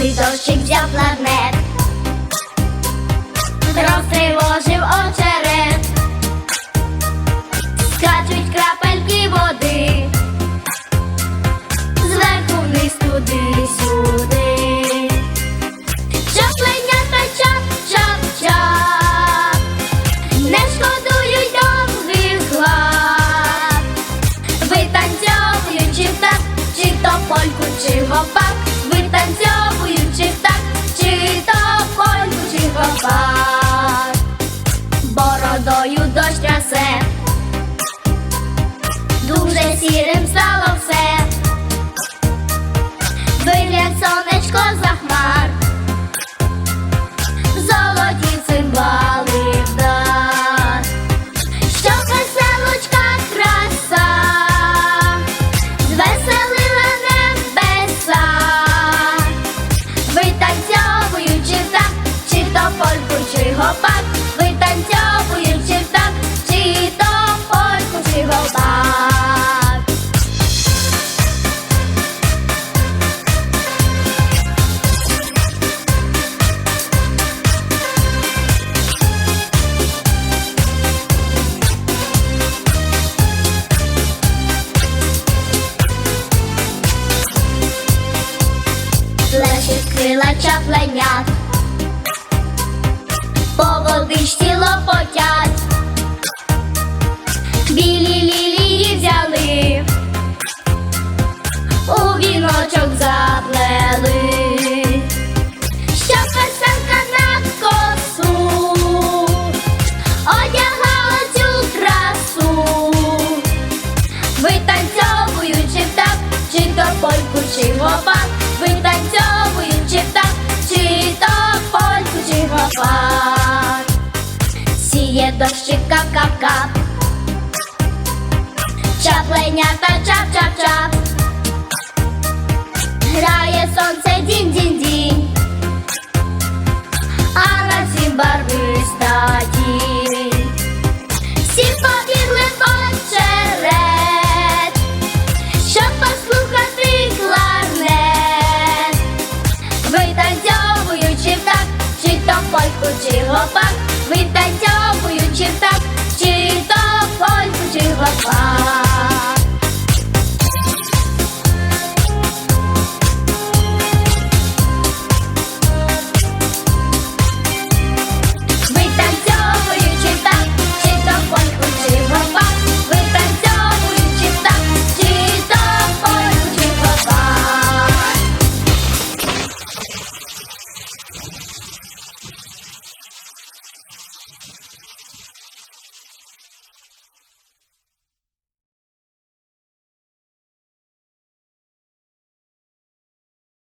дощик взяв планет, розтривожив очерет, скачуть крапельки води, зверху вниз туди сюди. Чапленята чап-чап-чап, не шкодують довгих лап. Витанцьовуючи так, чи то чи гопак, Плещуть крила чапленят, по водичці лопотять, білі лілії взяли, у віночок заплели, щоб веселка на косу одягала цю красу. Витанцьовуючи так, чи то польку, чи гопак, витанцьовуючи дощик кап-кап-кап, чапленята чап-чап-чап, грає сонце дінь-дінь-дінь, а на всім барвиста тінь. Всі побігли в очерет, щоб послухати кларнет, витанцьовуючи так, чи то польку, чи гопак, витанцьовуючи так, чи то польку, чи гопак.